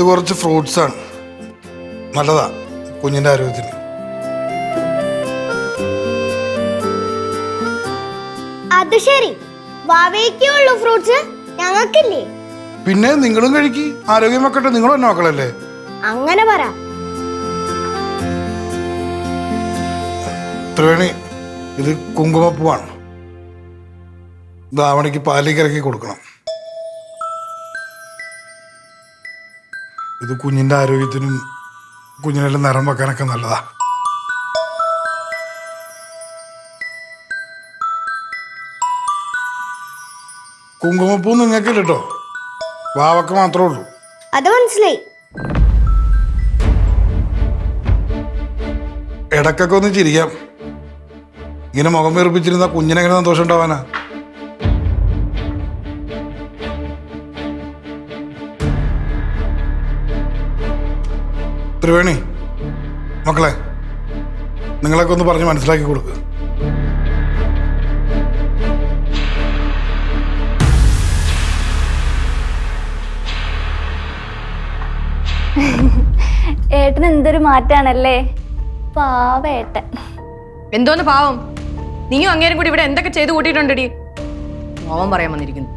ഇത് കുറച്ച് ഫ്രൂട്ട്സ് ആണ്. നല്ലതാ കുഞ്ഞിന്റെ ആരോഗ്യത്തിന്. അത് ശരി. ഫ്രൂട്ട്സ് ഞങ്ങൾക്കില്ലേ? പിന്നെ നിങ്ങളും കഴിക്കി. ആരോഗ്യം വെക്കട്ടെ. നിങ്ങളും എന്നെ മക്കളല്ലേ? അങ്ങനെ പറ. ത്രിവേണി ഇത് കുങ്കുമപ്പൂവാണ്. ദാവണിക്ക് പാലിൽ കൊടുക്കണം. ഇത് കുഞ്ഞിന്റെ ആരോഗ്യത്തിനും കുഞ്ഞിനെല്ലാം നിറം വെക്കാനൊക്കെ നല്ലതാ. കുങ്കുമപ്പൂ നിങ്ങൾക്കില്ല കേട്ടോ വാവക്ക് മാത്രമേ ഉള്ളൂ. അത് മനസ്സിലായി. ഇടക്കൊക്കെ ഒന്ന് ചിരിക്കാം. ഇങ്ങനെ മുഖം വീർപ്പിച്ചിരുന്ന കുഞ്ഞിനെങ്ങനെ സന്തോഷം ഉണ്ടാവാനാ ത്രിവേണി മക്കളെ നിങ്ങളൊക്കെ ഒന്ന് പറഞ്ഞ് മനസ്സിലാക്കി കൊടുക്കുക ഏട്ടൻ എന്തൊരു മാറ്റാണല്ലേ? പാവേട്ടൻ എന്തോന്ന് പാവം? നീയും അങ്ങേരും കൂടി ഇവിടെ എന്തൊക്കെ ചെയ്തു കൂട്ടിയിട്ടുണ്ടടി? പാവം പറയാൻ വന്നിരിക്കുന്നു.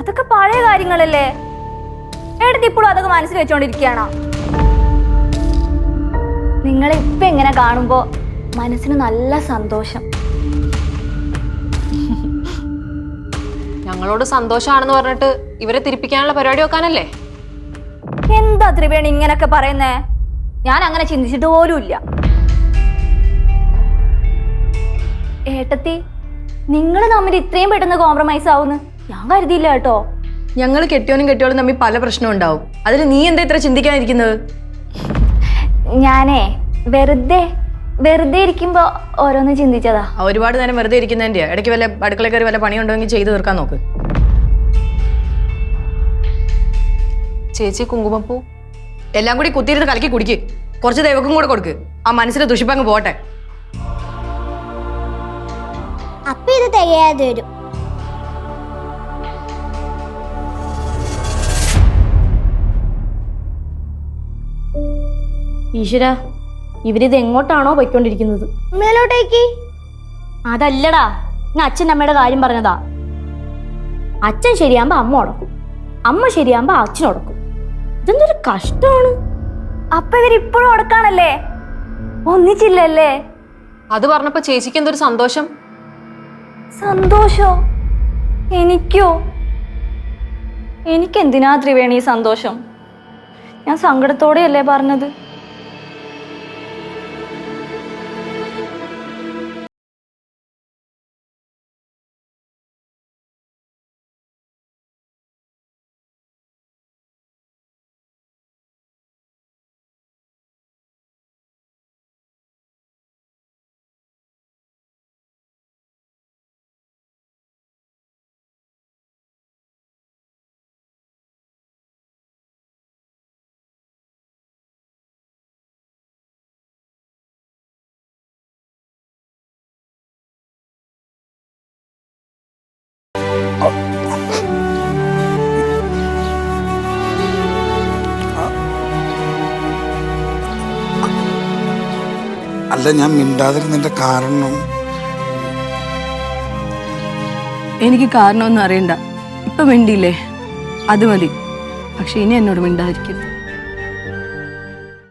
അതൊക്കെ പഴയ കാര്യങ്ങളല്ലേ? ഏട്ടത്തി ഇപ്പോഴും അതൊക്കെ മനസ്സിൽ വെച്ചോണ്ടിരിക്കുകയാണോ? നിങ്ങളെ ഇപ്പൊ എങ്ങനെ കാണുമ്പോ മനസ്സിന് നല്ല സന്തോഷം? ഞങ്ങളോട് സന്തോഷമാണെന്ന് പറഞ്ഞിട്ട് ഇവരെ തിരിപ്പിക്കാനുള്ള പരിപാടി വെക്കാനല്ലേ? എന്താ ത്രിവേണി ഇങ്ങനൊക്കെ പറയുന്നേ? ഞാൻ അങ്ങനെ ചിന്തിച്ചിട്ട് പോലുമില്ല ഏട്ടത്തി നിങ്ങൾ തമ്മിൽ ഇത്രയും പെട്ടെന്ന് കോംപ്രമൈസ് ആവുന്ന് ഞാൻ കരുതിയില്ല കേട്ടോ. ഞങ്ങൾ കെട്ടിയോനും കെട്ടിയോളും തമ്മിൽ പല പ്രശ്നവും ഉണ്ടാവും. അതിൽ നീ എന്താ ഇത്ര ചിന്തിക്കാനിരിക്കുന്നത്? ഞാനേ വെറുതെ വെറുതെ ഇരിക്കുമ്പോ ഓരോന്ന് ചിന്തിച്ചതാ. ആ ഒരുപാട് നേരം വെറുതെ ഇരിക്കുന്നതിന്റെ ഇടയ്ക്ക് വല്ല അടുക്കള കയറി വല്ല പണി ഉണ്ടെങ്കിൽ ചെയ്തു തീർക്കാൻ നോക്ക്. ചേച്ചി കുങ്കുമപ്പൂ. എല്ലാം കൂടി കുത്തിയിരുന്ന് കലക്കി കുടിക്ക്. കുറച്ച് ദൈവക്കും കൂടെ കൊടുക്ക്. ആ മനസ്സിന് ദുഷിപ്പങ്ങ് പോട്ടെ അപ്പൊ ഇത് തികയാതെ വരും. ഈശ്വര ഇവരിത് എങ്ങോട്ടാണോ പോയിക്കൊണ്ടിരിക്കുന്നത്? മേലോട്ടേക്ക്. അതല്ലടാ ഞാൻ അച്ഛൻ അമ്മയുടെ കാര്യം പറഞ്ഞതാ. അച്ഛൻ ശരിയാകുമ്പോ അമ്മ ഉടക്കും അമ്മ ശരിയാകുമ്പോ അച്ഛൻ ഉടക്കും ഇതെന്തൊരു കഷ്ടമാണ്. അപ്പൊ ഇവരിപ്പോഴും ഉടക്കാണല്ലേ ഒന്നിച്ചില്ലല്ലേ? അത് പറഞ്ഞപ്പോ ചേച്ചിക്ക് എന്തൊരു സന്തോഷം? സന്തോഷോ? എനിക്കോ? എനിക്കെന്തിനാ ത്രിവേണി സന്തോഷം? ഞാൻ സങ്കടത്തോടെയല്ലേ പറഞ്ഞത്? അല്ല ഞാൻ മിണ്ടാതിരുന്നതിന്റെ കാരണം? എനിക്ക് കാരണമൊന്നും അറിയണ്ട. ഇപ്പൊ മിണ്ടിയില്ലേ? അത് മതി. പക്ഷെ ഇനി എന്നോട് മിണ്ടാതിരിക്കരുത്.